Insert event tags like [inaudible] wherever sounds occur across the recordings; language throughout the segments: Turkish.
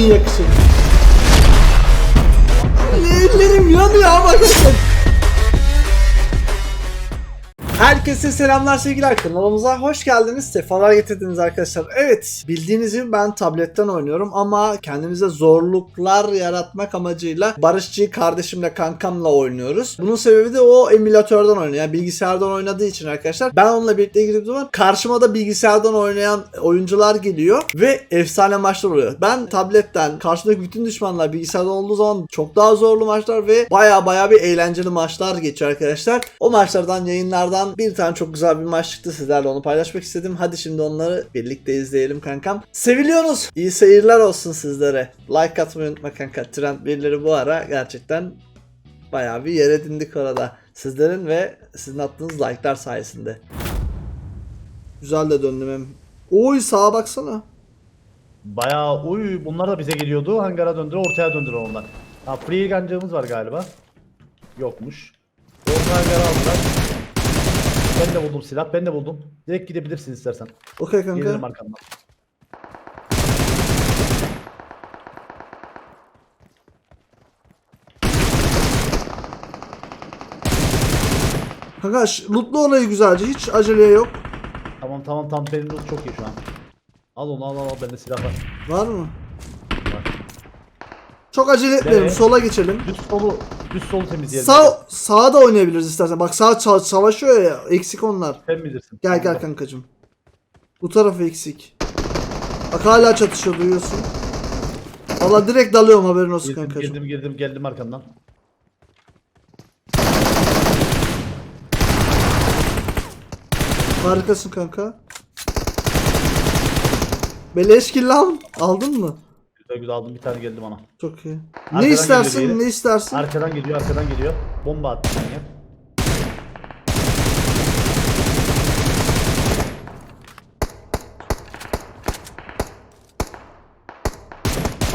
win yakışır. Ellerim yanıyor ama arkadaşlar. Herkese selamlar sevgiler kanalımıza hoş geldiniz sefalar getirdiniz arkadaşlar. Evet bildiğiniz gibi ben tabletten oynuyorum ama kendimize zorluklar yaratmak amacıyla Barışçı kardeşimle kankamla oynuyoruz. Bunun sebebi de o emülatörden oynuyor yani bilgisayardan oynadığı için arkadaşlar. Ben onunla birlikte girdiğim zaman karşıma da bilgisayardan oynayan oyuncular geliyor ve efsane maçlar oluyor. Ben tabletten karşıdaki bütün düşmanlar bilgisayardan olduğu zaman çok daha zorlu maçlar ve baya baya bir eğlenceli maçlar geçiyor arkadaşlar. O maçlardan yayınlardan bir tane çok güzel bir maç çıktı sizlerle onu paylaşmak istedim. Hadi şimdi onları birlikte izleyelim kankam. Seviliyorsunuz. İyi seyirler olsun sizlere. Like atmayı unutma kanka. Trend birileri bu ara gerçekten bayağı bir yer edindik orada. Sizlerin ve sizin attığınız like'lar sayesinde. Güzel de döndüm hem. Oy sağa baksana. Bayağı uy bunlar da bize geliyordu. Hangara döndüre ortaya döndüre onlar. Ha free gancığımız var galiba. Yokmuş. Orta hangara aldılar. Ben de buldum silah. Ben de buldum. Direkt gidebilirsin istersen. Okey kanka. Gelirim arkamdan. Kanka lootlu orayı güzelce. Hiç aceleye yok. Tamam tamam tam benim loot çok iyi şu an. Al onu al al al bende silah var. Var mı? Çok acele etmeyelim. Evet. Sola geçelim. Düz solu düz solu temizleyelim. Sağ sağa da oynayabiliriz istersen. Bak sağ ça- savaşıyor ya. Eksik onlar. Sen bilirsin. Gel gel kankacım. Bu tarafı eksik. Bak hala çatışıyor duyuyorsun. Valla direkt dalıyorum haberin olsun Girdim kankacım. girdim girdim geldim arkandan. Harikasın kanka. Beleş kill lan. Aldın mı? Güzel güzel aldım bir tane geldi bana. Çok iyi. Arkadan ne istersin? Ne istersin? Arkadan geliyor arkadan geliyor. Bomba attı manyak.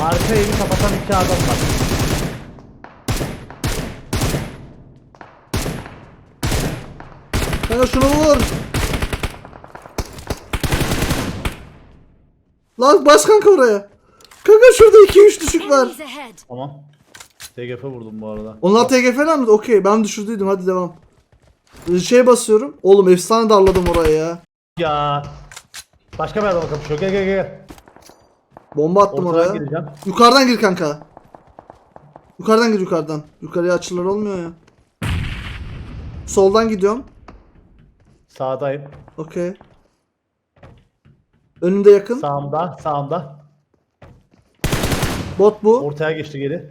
Arka evi kapatan iki adam var. Kanka şunu vur. Lan bas kanka oraya. Kanka şurada 2-3 düşük var. Tamam. TGF vurdum bu arada. Onlar TGF'ler mi? Okey ben düşürdüydüm hadi devam. Ee, Şey basıyorum. Oğlum efsane darladım oraya ya. Ya. Başka bir adamla kapışıyor. Gel gel gel. Bomba attım Ortadan oraya. gireceğim. Yukarıdan gir kanka. Yukarıdan gir yukarıdan. Yukarıya açılar olmuyor ya. Soldan gidiyorum. Sağdayım. Okey. Önümde yakın. Sağımda. Sağımda. Bot bu. Ortaya geçti geri.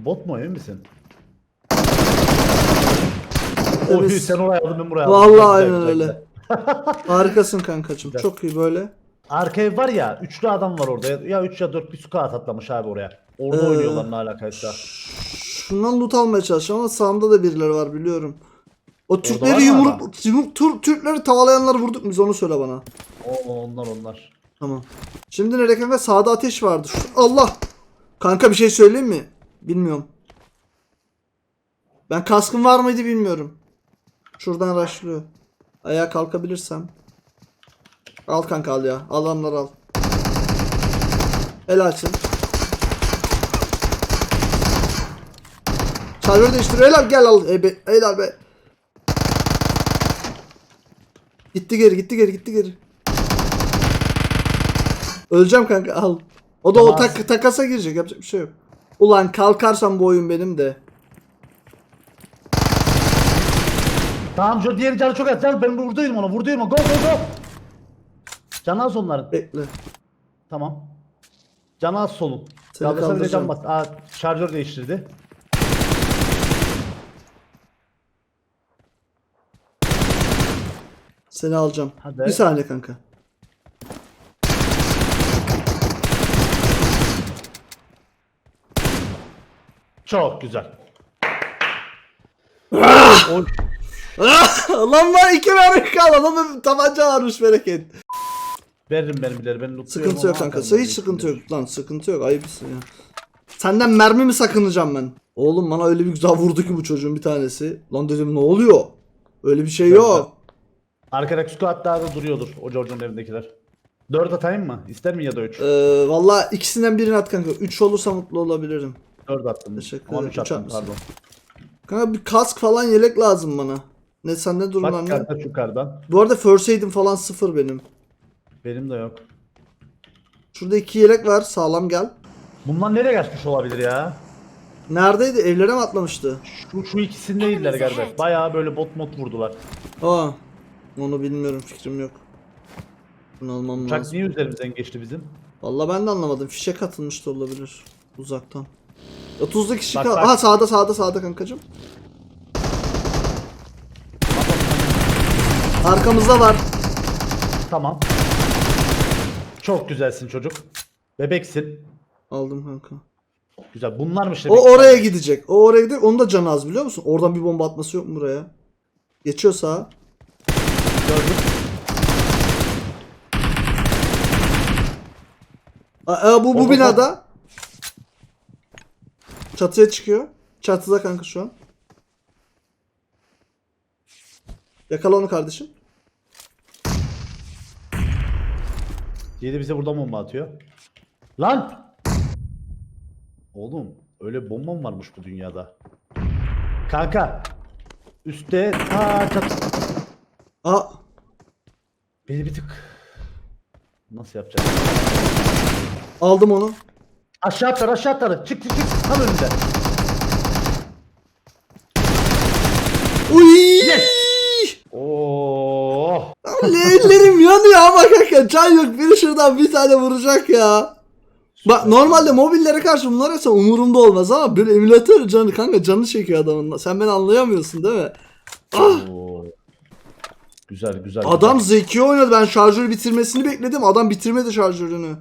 O bot mu emin misin? Oy Evet. sen oraya aldın ben buraya aldım. Vallahi Güzel, aynen güzel, öyle. güzel. [laughs] Harikasın kankacım. Çok iyi böyle. Arka ev var ya, üçlü adam var orada. Ya 3 ya 4 bir squat atlamış abi oraya. Orada Ee, oynuyorlar ne alakaysa. Şundan loot almaya çalışıyorum ama sağımda da birileri var biliyorum. O var Türkleri mı yumruk, yumruk Tur- Türkleri tavalayanları vurduk mu biz onu söyle bana. O onlar onlar. Tamam. Şimdi nereye kanka? Sağda ateş vardı. Şu- Allah! Kanka bir şey söyleyeyim mi? Bilmiyorum. Ben kaskım var mıydı bilmiyorum. Şuradan raşlıyor. Ayağa kalkabilirsem. Al kanka al ya. Alanlar al. Helalsin. Çarpıyor değiştiriyor. Helal gel al. Ebe, helal be. Gitti geri gitti geri gitti geri. Öleceğim kanka al. O da o Tamam. tak, takasa girecek yapacak bir şey yok. Ulan kalkarsam bu oyun benim de. Tamam şu diğer canı çok az. Can ben vurduyum ona vurduyum ona. Go go go. Canı az onların. Bekle. Tamam. Canı az solun. Seni Kaldırsa bile kaldıracağım. can bas. Aa şarjör değiştirdi. Seni alacağım. Hadi. Bir saniye kanka. Çok güzel. Oy. Lan var iki mermi kaldı. Adamın tabanca varmış bereket. Veririm benim birileri. Ben lootluyorum Sıkıntı yok ama kanka. arkamdan Hiç sıkıntı yok lan. Sıkıntı yok. Ayıpsın ya. Senden mermi mi sakınacağım ben? Oğlum bana öyle bir güzel vurdu ki bu çocuğun bir tanesi. Lan dedim ne oluyor? Öyle bir şey Güzel, yok. Arkadaki squatlarda duruyordur o George'un evindekiler. 4 atayım mı? İster mi ya da 3? Ee, Valla ikisinden birini at kanka. 3 olursa mutlu olabilirim. 4 attım. Teşekkür ederim. 3 Üç attım atmışsın. pardon. Kanka bir kask falan yelek lazım bana. Ne sen ne durumlar Bak ne? kardeş yukarıdan. Bu arada first aid'im falan sıfır benim. Benim de yok. Şurada iki yelek var sağlam gel. Bunlar nereye kaçmış olabilir ya? Neredeydi? Evlere mi atlamıştı? Şu, şu ikisindeydiler kardeş. Bayağı böyle bot mod vurdular. Aa. Onu bilmiyorum fikrim yok. Bunu almam Uçak lazım. niye üzerimizden geçti bizim? Valla ben de anlamadım. Fişe katılmış da olabilir. Uzaktan. 30'da kişi Bak. Aha sağda sağda sağda kankacım. Arkamızda var. Tamam. Çok güzelsin çocuk. Bebeksin. Aldım kanka. Güzel. Bunlarmış O demek. oraya gidecek. O oraya gidecek. Onun da canı az biliyor musun? Oradan bir bomba atması yok mu buraya? Geçiyor sağa. Gördüm. Aa, aa, bu bu bak, binada. Çatıya çıkıyor. Çatıda kanka şu an. Yakala onu kardeşim. Yedi bize buradan bomba atıyor. Lan! Oğlum öyle bomba mı varmış bu dünyada? Kanka. Üste ta çat. Aa Beni bir tık. Nasıl yapacağız? aldım onu. Aşağı atlar aşağı atlar. Çık çık çık. Tam önünde. Uy! Oo. [laughs] Ellerim yanıyor ama kanka can yok. Biri şuradan bir tane vuracak ya. Bak normalde mobillere karşı bunlar ise umurumda olmaz ama böyle emülatör canı kanka canı çekiyor adamın. Sen beni anlayamıyorsun değil mi? Oo. Güzel güzel. Adam güzel. zeki oynadı. Ben şarjörü bitirmesini bekledim. Adam bitirmedi şarjörünü.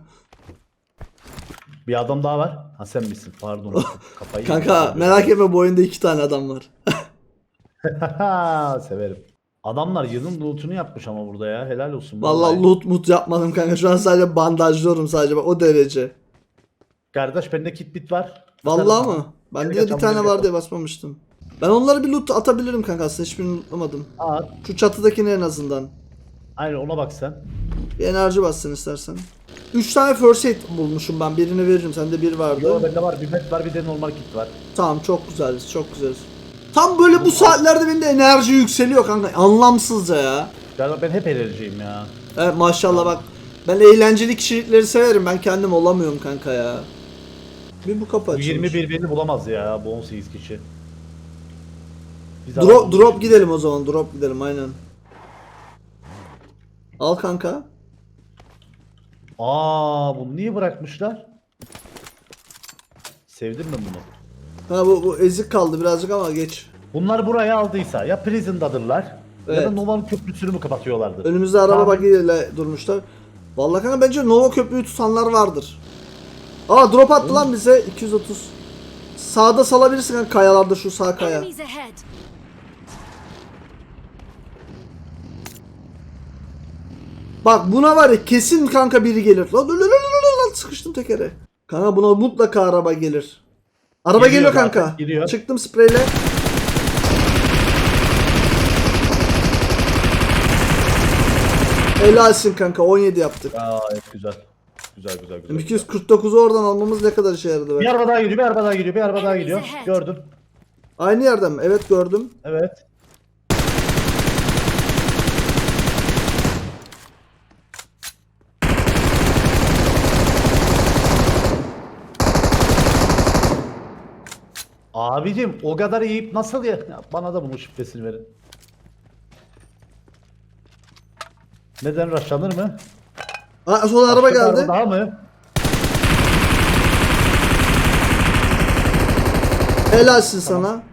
Bir adam daha var. Ha sen misin? Pardon. Kafayı Kanka merak etme bu oyunda iki tane adam var. [laughs] [laughs] Severim. Adamlar yılın lootunu yapmış ama burada ya. Helal olsun. Vallahi loot mut yapmadım kanka. Şu an sadece bandajlıyorum sadece bak o derece. Kardeş bende kit bit var. Vallahi Atarım mı? Bende de bir tane var diye basmamıştım. Ben onları bir loot atabilirim kanka aslında hiçbirini lootlamadım. Şu çatıdakini en azından. Aynen ona bak sen. Bir enerji bassın istersen. 3 tane first aid bulmuşum ben. Birini veririm. Sende bir vardı. Yo bende var. Bir met var bir de normal kit var. Tamam çok güzeliz. Çok güzeliz. Tam böyle bu saatlerde benim de enerji yükseliyor kanka. Anlamsızca ya. Galiba ben hep enerjiyim ya. Evet maşallah bak. Ben eğlenceli kişilikleri severim. Ben kendim olamıyorum kanka ya. Bir bu kapı açılmış. 21 beni bulamaz ya. Bu 18 kişi. Biz Drop, drop gidelim o zaman. Drop gidelim aynen. Al kanka. Aa bunu niye bırakmışlar? Sevdim ben bunu. Ha bu, bu ezik kaldı birazcık ama geç. Bunlar buraya aldıysa ya prison'dadırlar ya da Evet. Nova'nın köprüsünü mü kapatıyorlardı? Önümüzde araba Tamam. bagiyle durmuşlar. Vallahi kanka bence Nova köprüyü tutanlar vardır. Aa drop attı lan bize 230. Sağda salabilirsin kanka kayalarda şu sağ kaya. Enemies ahead. Bak buna var ya kesin kanka biri gelir. Lan lan lan lan lan lan sıkıştım tekere. Kanka buna mutlaka araba gelir. Araba Geliyor geliyor, zaten, kanka. geliyor. Çıktım spreyle. Helalsin kanka 17 yaptık. Aa güzel. Güzel güzel güzel. 249'u oradan almamız ne kadar işe yaradı Bir be. araba daha geliyor, bir araba daha geliyor, bir araba daha ahead. Gördüm. Aynı yerden mi? Evet gördüm. Evet. Abicim o kadar yiyip nasıl ya? Ya Bana da bunun şifresini verin. Neden raşlanır mı? Aa, son araba Başka bir geldi. Daha mı? Helalsin sana.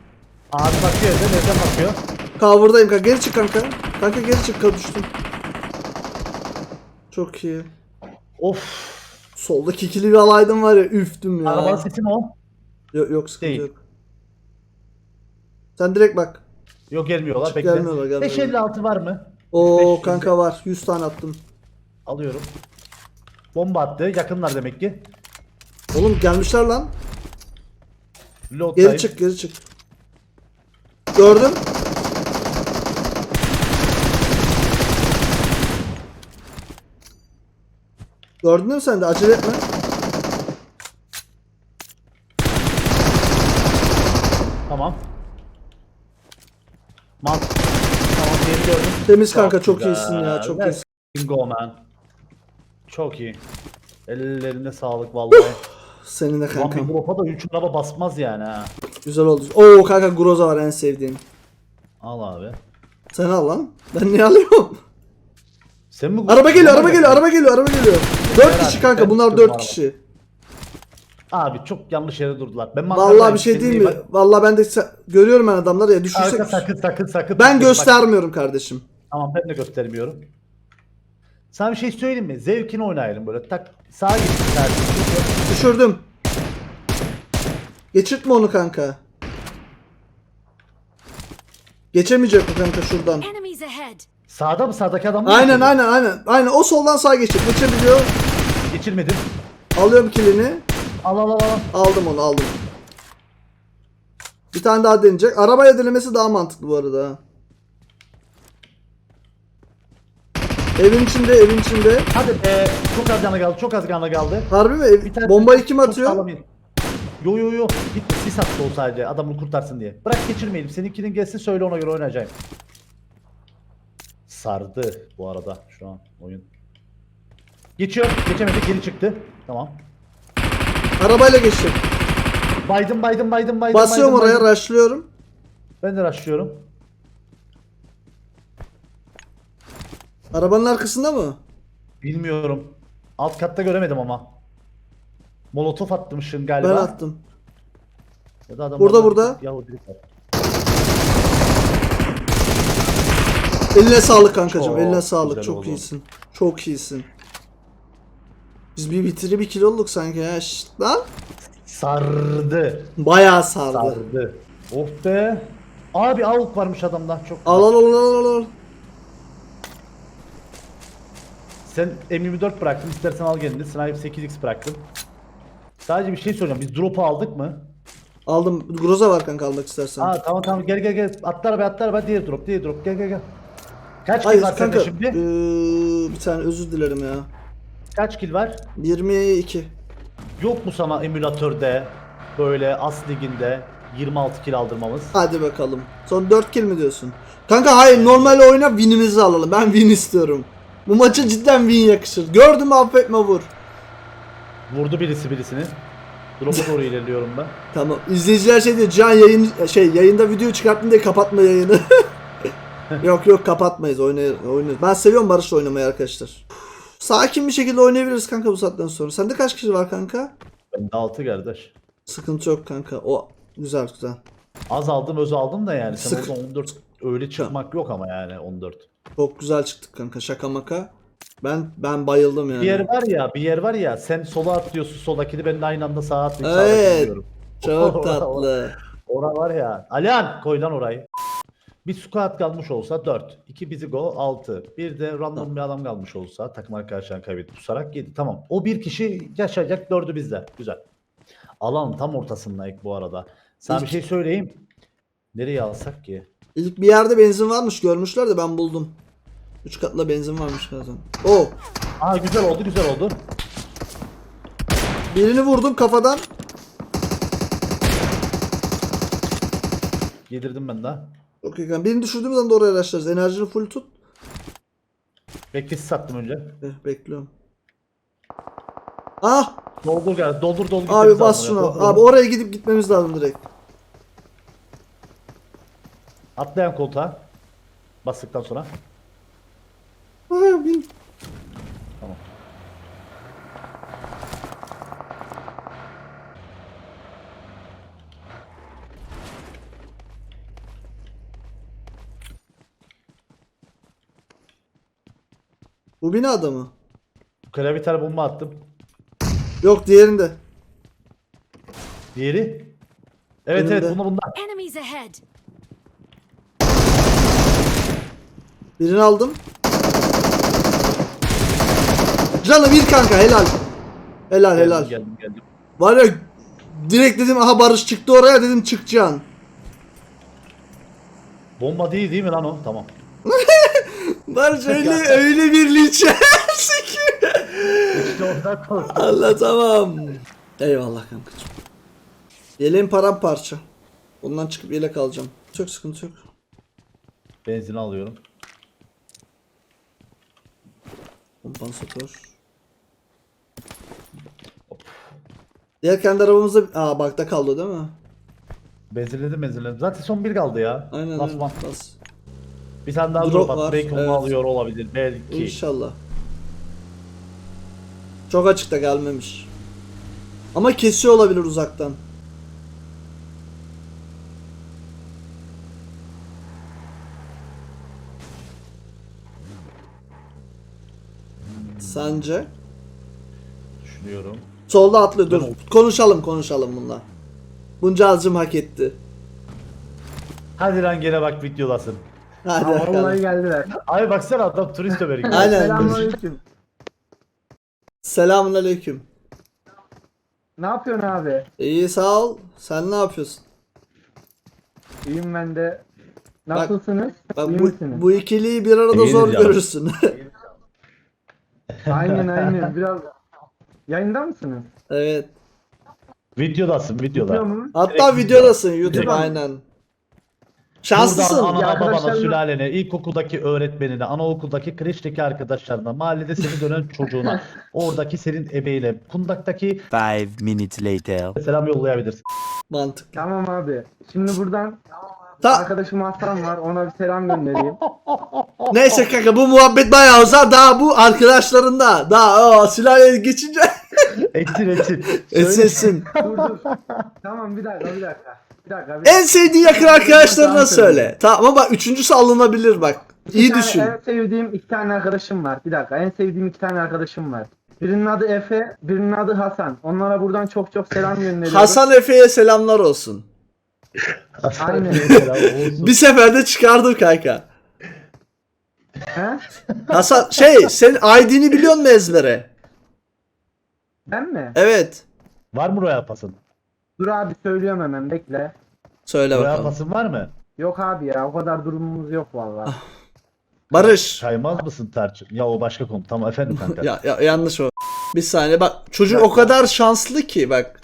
Abi bakıyor evde nereden bakıyor? Cover'dayım kanka. Geri çık kanka. Kanka geri çık kanka düştüm. Çok iyi. Of. Soldaki ikili bir alaydım var ya üftüm ya. Arabanın sesi mi o? Yok, yok sıkıntı Değil. yok. Sen direkt bak. Yok gelmiyorlar Çık, bekle. gelmiyorlar, gelmiyorlar. 556 var mı? O 500. kanka var. 100 tane attım. Alıyorum. Bomba attı. Yakınlar demek ki. Oğlum gelmişler lan. Load Geri time. çık geri çık. Gördüm. Gördün mü sen de acele etme. Tamam. Mant. Tamam diğeri gördüm. Temiz kanka çok güzel. iyisin ya çok iyisin. Go man. Çok iyi. Ellerine sağlık vallahi. Senin de Lan bir da 3 araba basmaz yani ha. Güzel oldu. Oo kanka Groza var en sevdiğim. Al abi. Sen al lan. Ben niye alıyorum? Sen mi? Araba geliyor, araba geliyor, araba geliyor, araba geliyor. 4 Beraber, kişi kanka, bunlar çıktım 4 araba. kişi. Abi çok yanlış yere durdular. Ben Vallahi bir şey değil mi? Vallahi ben de görüyorum ben adamları ya düşürsek. Sakın sakın sakın. Ben göstermiyorum kardeşim. Tamam ben de göstermiyorum. Sana bir şey söyleyeyim mi? Zevkini oynayalım böyle. Tak sağa git. tersi. Düşürdüm. Geçirtme onu kanka. Geçemeyecek bu kanka şuradan. Enemies ahead! Sağda mı sağdaki adam mı? Aynen aynen aynen. Aynen o soldan sağa geçir. Geçebiliyor. Geçirmedim. Alıyorum kilini. Al al al al. Aldım onu aldım. Bir tane daha deneyecek. Arabaya denemesi daha mantıklı bu arada. ha. Evin içinde, evin içinde. Hadi be. Çok az canı kaldı. Çok az canı kaldı. Harbi mi? Ev- Bir tane Bombayı kim çok atıyor? sağlam. Yo yo yo. Gitti. Sis attı o sadece. Adamını kurtarsın diye. Bırak geçirmeyelim. Seninkinin gelsin söyle ona göre oynayacağım. Sardı bu arada şu an oyun. Geçiyor. Geçemedi. Geri çıktı. Tamam. Arabayla geçtim. Baydım baydım baydım baydım. Basıyorum baydım, oraya, baydım. rushlıyorum. Ben de rushlıyorum. Arabanın arkasında mı? Bilmiyorum. Alt katta göremedim ama. Molotof atmışsın galiba. Ben attım. Ya da adam Burada, burada. Yahudilik var. Eline sağlık kankacığım. Çok Eline sağlık. güzel Çok oldu. iyisin. Çok iyisin. Biz bir bitiri bir kilo olduk sanki ya. Şşt, lan. Sardı. Bayağı sardı. Sardı. Of be. Abi avuk varmış adamda. Çok Al al al al al, al. Sen M24 bıraktın. istersen al kendini. Sniper 8x bıraktım. Sadece bir şey soracağım. Biz drop'u aldık mı? Aldım. Groza var kanka almak istersen. Aa tamam tamam gel gel gel. Atlar arabaya atlar arabaya. Diğer drop diğer drop. Gel gel gel. Kaç Hayır kill var kanka. sende şimdi? eee, bir tane özür dilerim ya. Kaç kill var? 22. Yok mu sana emülatörde böyle as liginde 26 kill aldırmamız? Hadi bakalım. Son 4 kill mi diyorsun? Kanka hayır normal oyna winimizi alalım. Ben win istiyorum. Bu maça cidden win yakışır. Gördüm affetme vur. Vurdu birisi birisini. Drop'a doğru ilerliyorum ben. [laughs] Tamam. İzleyiciler şey diyor. Can yayın şey yayında video çıkarttın diye kapatma yayını. [laughs] yok yok kapatmayız. Oynay oynarız. Ben seviyorum Barış'la oynamayı arkadaşlar. Sakin bir şekilde oynayabiliriz kanka bu saatten sonra. Sende kaç kişi var kanka? Bende 6 kardeş. Sıkıntı yok kanka. O güzel güzel. Az aldım öz aldım da yani. Sen Sık. orada 14 öyle çıkmak yok ama yani 14. Çok güzel çıktık kanka. Şaka maka. Ben ben bayıldım yani. Bir yer var ya bir yer var ya sen sola atlıyorsun soldakini ben de aynı anda sağa atlayıp Evet. sağa atlıyorum. [laughs] Çok tatlı. Ora var ya. Alihan koy lan orayı. Bir squad kalmış olsa 4. 2 bizi go 6. Bir de random bir adam kalmış olsa takım arkadaşlarını kaybedip pusarak 7. Tamam. O bir kişi yaşayacak 4'ü bizde. Güzel. Alanın tam ortasındayız bu arada. Sana bir şey söyleyeyim. Nereye alsak ki? İlk bir yerde benzin varmış görmüşler de ben buldum. Üç katla benzin varmış zaten. Oo. Aa güzel oldu güzel oldu. Birini vurdum kafadan. Yedirdim ben daha. Okey kanka. Birini düşürdüğümüz anda oraya araştırırız. Enerjini full tut. Beklesi sattım önce. Eh, bekliyorum. Ah! Doldur gel. Doldur doldur. Abi gitmemiz bas lazım şunu. oraya. Doldur, Abi oraya gidip gitmemiz lazım direkt. Atlayan koltuğa. Bastıktan sonra. Aha, bin. Tamam. Bu binada mı? Klaviter bomba attım. Yok diğerinde. Diğeri. Evet Önümde. evet bunda bunda. Enemies ahead! Birini aldım. Canı bir kanka helal. Helal Geldim, helal. Geldim geldim. Var ya direkt dedim aha Barış çıktı oraya dedim çıkacaksın. Bomba değil değil mi lan o? Tamam. [laughs] Barış öyle [laughs] öyle bir linç yersin ki. işte korktum. Anlatamam. Eyvallah kankacığım. Yeleğim paramparça. Ondan çıkıp yelek alacağım. Çok sıkıntı yok. Benzin alıyorum. Kompansatör. Diğer kendi arabamızda... Aa bakta kaldı değil mi? Benzinledim benzinledim. Zaten son bir kaldı ya. Aynen Last aynen. one. Bas. Bir tane daha Drop drop var, at. Belki onu evet. alıyor olabilir. Belki. İnşallah. Çok açıkta gelmemiş. Ama kesiyor olabilir uzaktan. Sence? Düşünüyorum. Solda atlıyor. Dur. Konuşalım konuşalım bununla. Bunca azım hak etti. Hadi lan gene bak videodasın. Hadi Aa, vallahi bakalım. geldiler. Abi baksana adam turist Ömer'i gibi. Aynen. Selamünaleyküm. Selamun aleyküm. Ne yapıyorsun abi? İyi sağ ol. Sen ne yapıyorsun? İyiyim ben de. Nasılsınız? Bak İyi bu, misiniz? bu ikiliyi bir arada İyiyiz zor canım. görürsün. [laughs] [laughs] Aynen aynen. Biraz yayında mısınız? evet. Videodasın Biliyor videoda. musun? Hatta Direkt videodasın YouTube Direkt. aynen. Şanslısın. Buradan anana Ya babana, sülalene, ilkokuldaki öğretmenine, anaokuldaki kreşteki arkadaşlarına, mahallede seni dönen [laughs] çocuğuna, oradaki senin ebeğine, kundaktaki Five minutes later. selam yollayabilirsin. Mantık. Tamam abi. Şimdi buradan Ta arkadaşım Hasan var. Ona bir selam göndereyim. [laughs] Neyse kanka bu muhabbet bayağı uzar. Daha bu arkadaşlarında. Daha o silahla geçince [laughs] Etsin etsin. etsin dur dur. Tamam bir dakika bir dakika. Bir dakika. Bir En sevdiğin yakın arkadaşlarına söyle. Tamam ama bak üçüncüsü alınabilir bak. İyi tane düşün. En sevdiğim iki tane arkadaşım var. Bir dakika. En sevdiğim iki tane arkadaşım var. Birinin adı Efe, birinin adı Hasan. Onlara buradan çok çok selam gönderiyorum. Hasan Efe'ye selamlar olsun. Aynen. [laughs] Olsun. Bir seferde çıkardım kanka. He? Hasan şey senin ID'ni biliyor musun ezbere? Ben mi? Evet. Var mı Royal Pass'ın? Dur abi söylüyorum hemen bekle. Söyle Royal bakalım. Pass'ın var mı? Yok abi ya o kadar durumumuz yok vallahi. Barış. Kaymaz mısın Tarçın? Ya o başka konu. Tamam efendim kanka. Ya, ya yanlış o. Bir saniye bak çocuk o kadar şanslı ki bak.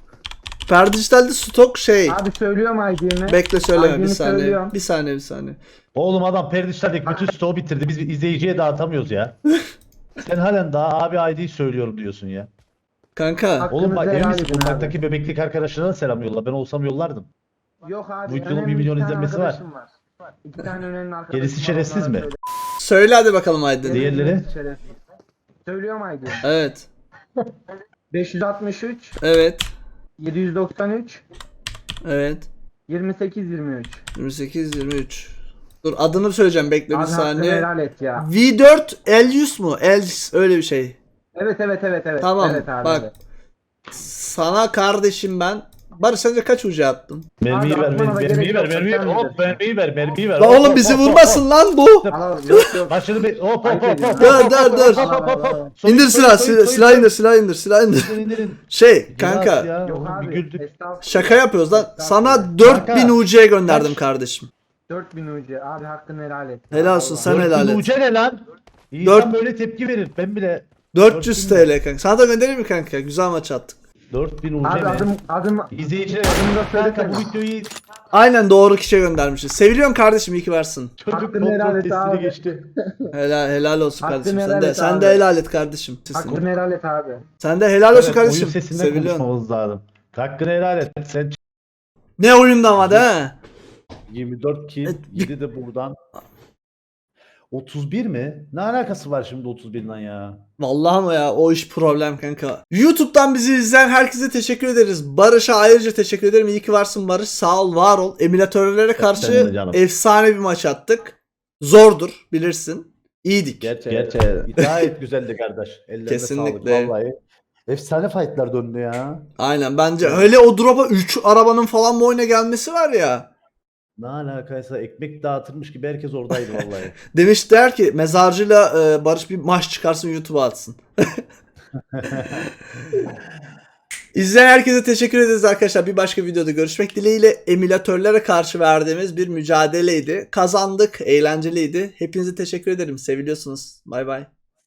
Perdijital'de stok şey. Abi söylüyorum ID'mi. Bekle söyleme bir saniye. söylüyorum. Bir saniye bir saniye. Oğlum adam Perdişler'deki bütün stoğu bitirdi. Biz izleyiciye dağıtamıyoruz ya. [laughs] Sen halen daha abi ID söylüyorum diyorsun ya. Kanka Oğlum bak emin misin? Kundaktaki bebeklik arkadaşlarına da selam yolla. Ben olsam yollardım. Yok abi. Bu videonun önemli bir milyon iki tane izlenmesi var. var. İki tane önemli arkadaşım Gerisi şerefsiz mi? söyle. söyle hadi bakalım Aydın. Diğerleri? Söylüyorum ID'mi. Evet. [laughs] 563 Evet. 793 Evet. 28 23. 28 23. Dur adını söyleyeceğim bekle bir Abi hakkını saniye. helal et ya. V4 Elius mu? Els öyle bir şey. Evet evet evet evet. Tamam, Evet abi. bak. evet. Sana kardeşim ben. Barış sence kaç ucu attın? Mermiyi ver, atmana da mermiyi, gerek ver, yok, mermiyi ver. sen Hop mermiyi ver, mermiyi ver. La Hop, oğlum hop, bizi hop, vurmasın lan bu. Yok yok. Başladı be. Hop hop hop hop. Dur, dur, dur. İndir silah, silah, indir, silah indir, silah indir. İndirin, indirin. Şey Biraz kanka ya, Yok oğlum bir abi. güldük. Estağfurullah. şaka yapıyoruz lan. Sana Kanka. 4000 UC'ye gönderdim kardeşim. 4000 ucu. Abi hakkını helal et. Helal olsun, sen helal et. Dört bin uca ne lan? İnsan Dört- böyle tepki verir. Ben bile 400 4000 TL kanka. Sana da göndereyim mi kanka? Güzel maç attık. 4000 uca Abi adım adım İzleyicilere Adını da kanka bu söylesene. videoyu Aynen doğru kişiye göndermişiz. Seviliyorum kardeşim iyi ki varsın. çocuk Hakkını helal kontrol et testini abi. geçti. [laughs] Helal helal olsun Hakkını kardeşim. Sen helal de et sen abi. de helal et kardeşim. hakkını helal et abi. Sen de helal olsun Evet, kardeşim. oyun sesinden Seviliyorsun. konuşmamız lazım. Hakkını helal et. Sen Ne oyunda ama de 24 kill, Evet, 7 de buradan. 31 mi? Ne alakası var şimdi 31'den ya? Vallahi ama ya o iş problem kanka. YouTube'dan bizi izleyen herkese teşekkür ederiz. Barış'a ayrıca teşekkür ederim. İyi ki varsın Barış. Sağ ol, var ol. Emülatörlere karşı efsane bir maç attık. Zordur bilirsin. İyiydik. Gerçi, gerçi gayet güzeldi kardeş. Ellerine Kesinlikle. sağlık vallahi. Efsane fightlar döndü ya. Aynen bence öyle o drop'a 3 arabanın falan bu oyuna gelmesi var ya. Ne alakaysa ekmek dağıtılmış gibi herkes oradaydı vallahi. [laughs] Demiş der ki mezarcıyla e, Barış bir maç çıkarsın YouTube'a atsın. [laughs] İzleyen herkese teşekkür ederiz arkadaşlar. Bir başka videoda görüşmek dileğiyle emülatörlere karşı verdiğimiz bir mücadeleydi. Kazandık, eğlenceliydi. Hepinize teşekkür ederim. Seviliyorsunuz. Bay bay.